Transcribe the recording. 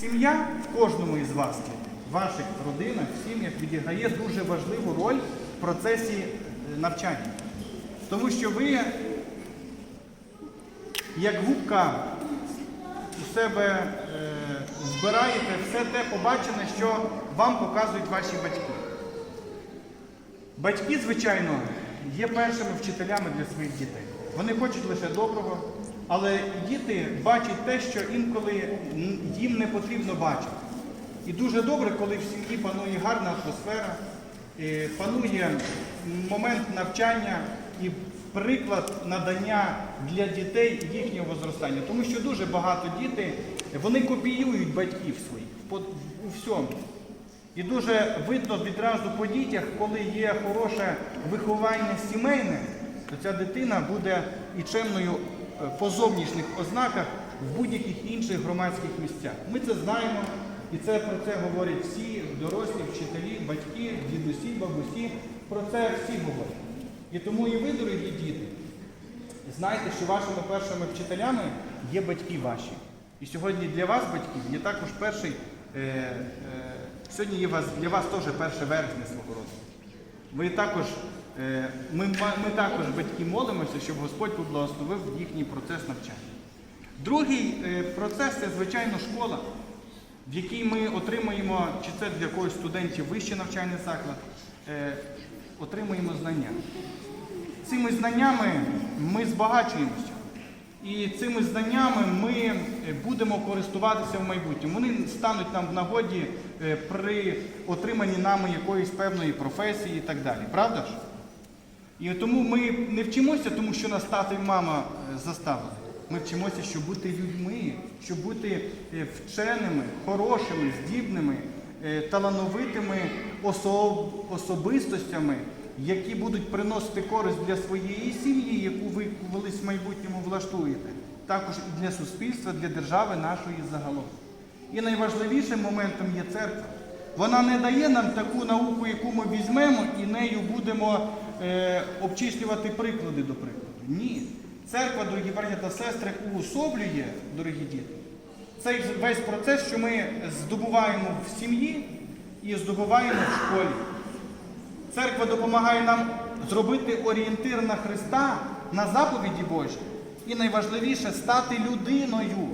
Сім'я в кожному із вас, в ваших родинах, в сім'ях відіграє дуже важливу роль в процесі е, навчання. Тому що ви, як губка, у себе е, збираєте все те побачене, що вам показують ваші батьки. Батьки, звичайно, є першими вчителями для своїх дітей. Вони хочуть лише доброго, але діти бачать те, що інколи їм не потрібно бачити. І дуже добре, коли в сім'ї панує гарна атмосфера, е, панує момент навчання і приклад надання для дітей їхнього зростання. Тому що дуже багато дітей вони копіюють батьків своїх у всьому. І дуже видно відразу по дітях, коли є хороше виховання сімейне, то ця дитина буде і чемною по зовнішніх ознаках в будь-яких інших громадських місцях. Ми це знаємо, і це про це говорять всі дорослі, вчителі, батьки, дідусі, бабусі. Про це всі говорять. І тому і ви, дорогі діти, Знайте, що вашими першими вчителями є батьки ваші. І сьогодні для вас, батьків, є також перший. Е, е, сьогодні є вас, для вас теж 1 вересня свого роду. Ви також, е, ми, ми також, батьки, молимося, щоб Господь поблагословив їхній процес навчання. Другий е, процес це, звичайно, школа, в якій ми отримуємо, чи це для когось студентів вищий навчальний заклад, е, отримуємо знання. Цими знаннями ми збагачуємося. І цими знаннями ми е, будемо користуватися в майбутньому. Вони стануть нам в нагоді е, при отриманні нами якоїсь певної професії і так далі. Правда ж? І тому ми не вчимося, тому що нас тато і мама е, заставили. Ми вчимося, щоб бути людьми, щоб бути е, вченими, хорошими, здібними, е, талановитими особ- особистостями, які будуть приносити користь для своєї сім'ї, яку ви колись в майбутньому влаштуєте, також і для суспільства, для держави нашої загалом. І найважливішим моментом є церква. Вона не дає нам таку науку, яку ми візьмемо і нею будемо е, обчислювати приклади до прикладу. Ні. Церква, дорогі браті та сестри, уособлює, дорогі діти, цей весь процес, що ми здобуваємо в сім'ї і здобуваємо в школі. Церква допомагає нам зробити орієнтир на Христа, на заповіді Божі. І найважливіше стати людиною,